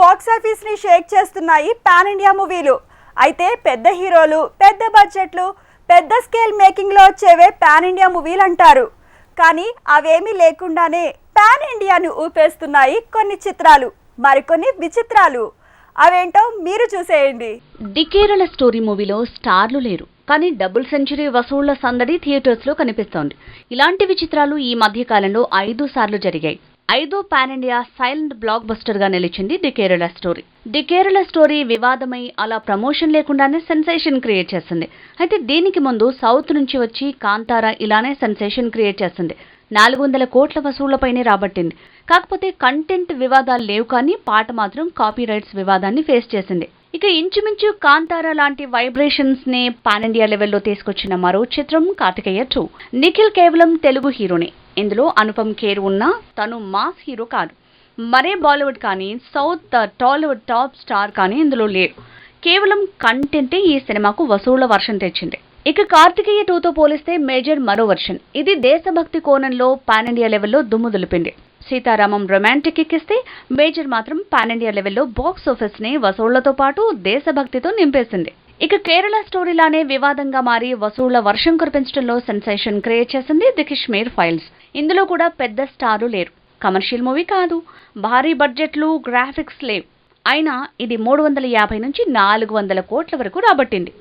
బాక్సాఫీస్ని షేక్ చేస్తున్నాయి pan India మూవీలు. అయితే పెద్ద హీరోలు పెద్ద బడ్జెట్లు పెద్ద స్కేల్ మేకింగ్లో వచ్చేవే పాన్ ఇండియా మూవీలు అంటారు కానీ అవేమీ లేకుండానే పాన్ ఇండియాను ఊపేస్తున్నాయి కొన్ని చిత్రాలు మరికొన్ని విచిత్రాలు. అవేంటో మీరు చూసేయండి. డికేరళ స్టోరీ మూవీలో స్టార్లు లేరు కానీ డబుల్ సెంచరీ వసూళ్ళ సందడి థియేటర్స్లో కనిపిస్తోంది. ఇలాంటి విచిత్రాలు ఈ మధ్య కాలంలో ఐదు సార్లు జరిగాయి. ఐదో పాన్ ఇండియా సైలెంట్ బ్లాక్ బస్టర్గా నిలిచింది డికేరళ స్టోరీ. ది కేరళ స్టోరీ వివాదమై అలా ప్రమోషన్ లేకుండానే సెన్సేషన్ క్రియేట్ చేస్తుంది. అయితే దీనికి ముందు సౌత్ నుంచి వచ్చి కాంతారా ఇలానే సెన్సేషన్ క్రియేట్ చేస్తుంది. నాలుగు వందల కోట్ల వసూళ్ళపైనే రాబట్టింది. కాకపోతే కంటెంట్ వివాదాలు లేవు కానీ పాట మాత్రం కాపీ రైట్స్ వివాదాన్ని ఫేస్ చేసింది. ఇక ఇంచుమించు కాంతార లాంటి వైబ్రేషన్స్ని పాన్ ఇండియా లెవెల్లో తీసుకొచ్చిన మరో చిత్రం కార్తికేయ టూ నిఖిల్ కేవలం తెలుగు హీరోనే. ఇందులో అనుపమ్ ఖేర్ ఉన్నా తను మాస్ హీరో కాదు. మరే బాలీవుడ్ కానీ సౌత్ టాలీవుడ్ టాప్ స్టార్ కానీ ఇందులో లేరు. కేవలం కంటెంటే ఈ సినిమాకు వసూళ్ళ వర్షం తెచ్చింది. ఇక కార్తికేయ టూతో పోలిస్తే మేజర్ మరో వర్షన్. ఇది దేశభక్తి కోణంలో పాన్ ఇండియా లెవెల్లో దుమ్ము దులిపింది. సీతారామం రొమాంటిక్ ఎక్కిస్తే మేజర్ మాత్రం పాన్ ఇండియా లెవెల్లో బాక్స్ ఆఫీస్ని వసూళ్ళతో పాటు దేశభక్తితో నింపేసింది. ఇక కేరళ స్టోరీలానే వివాదంగా మారి వసూళ్ళ వర్షం కురిపించడంలో సెన్సేషన్ క్రియేట్ చేసింది ది కిష్మీర్ ఫైల్స్. ఇందులో కూడా పెద్ద స్టారు లేరు. కమర్షియల్ మూవీ కాదు భారీ బడ్జెట్లు గ్రాఫిక్స్ లేవు. అయినా ఇది మూడు వందల యాభై నుంచి నాలుగు వందల కోట్ల వరకు రాబట్టింది.